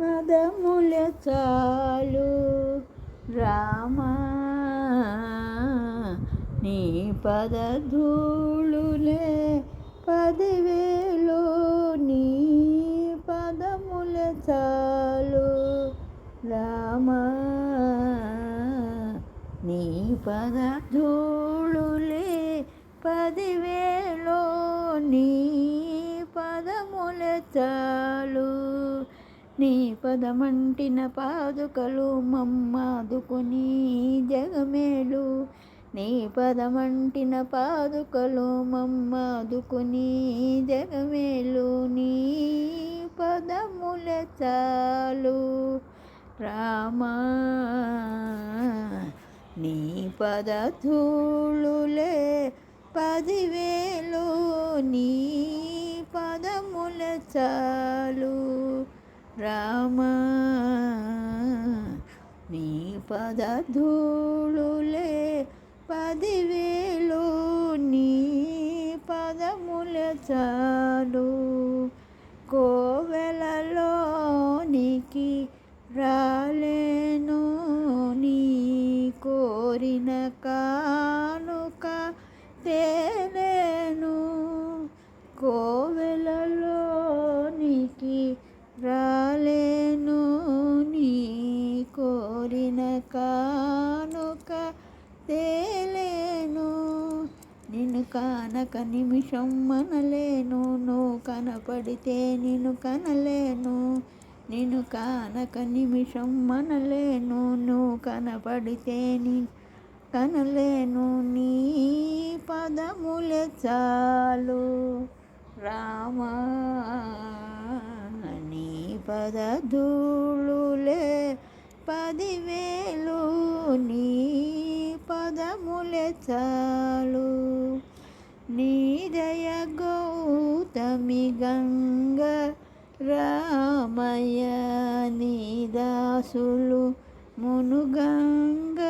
పదముల చాలు. రామా నీ పదధూళులే పదివేలు నీ పదముల చాలు. రామా నీ పదధూళులే పదివేలో నీ పదముల చాలు. నీ పదమంటిన పాదుకలు మమ్మాదుకుని జగమేలు. నీ పదమంటిన పాదుకలు మమ్మాదుకుని జగమేలు. నీ పదముల చాలు రామా. నీ పదధూళులే పదివేలు. నీ పదముల చాలు రామా నీ పదధూళులే పదివేలు నీ పదముల చాలు. కోవెలలోనికి రాలేను నీ కోరిన కానుక తేలేను. తేలేను నిన్ను కానక నిమిషం మనలేను నువ్వు కనపడితే నిన్ను కనలేను. నిన్ను కానక నిమిషం మనలేను నువ్వు కనపడితే నీ కనలేను. నీ పదములే చాలు. రామా నీ పదధూళులే పదివేలు. నీ పదముల చాలు నీదయ గౌతమి గంగ రామయ్య నీదాసులు మునుగంగ.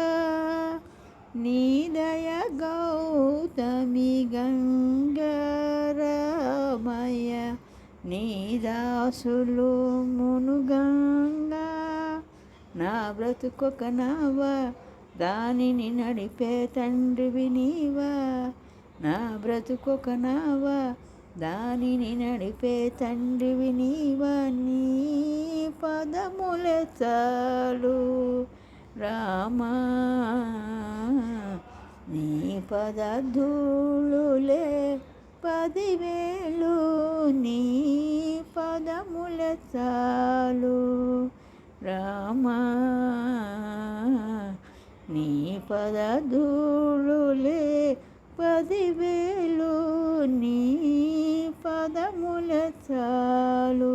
నీదయ గౌతమి గంగ రామయ్య నీదాసులు మునుగంగ. నా బ్రతుకొక నావా దానిని నడిపే తండ్రివి నీవా నా బ్రతుకొక నావా? దానిని నడిపే తండ్రివి నీవా నీ పదముల చాలు రామా. నీ పదధూళులే పదివేలు నీ పదముల చాలు రామా. నీ పదధూళులే పదివేలు నీ పదముల చాలు.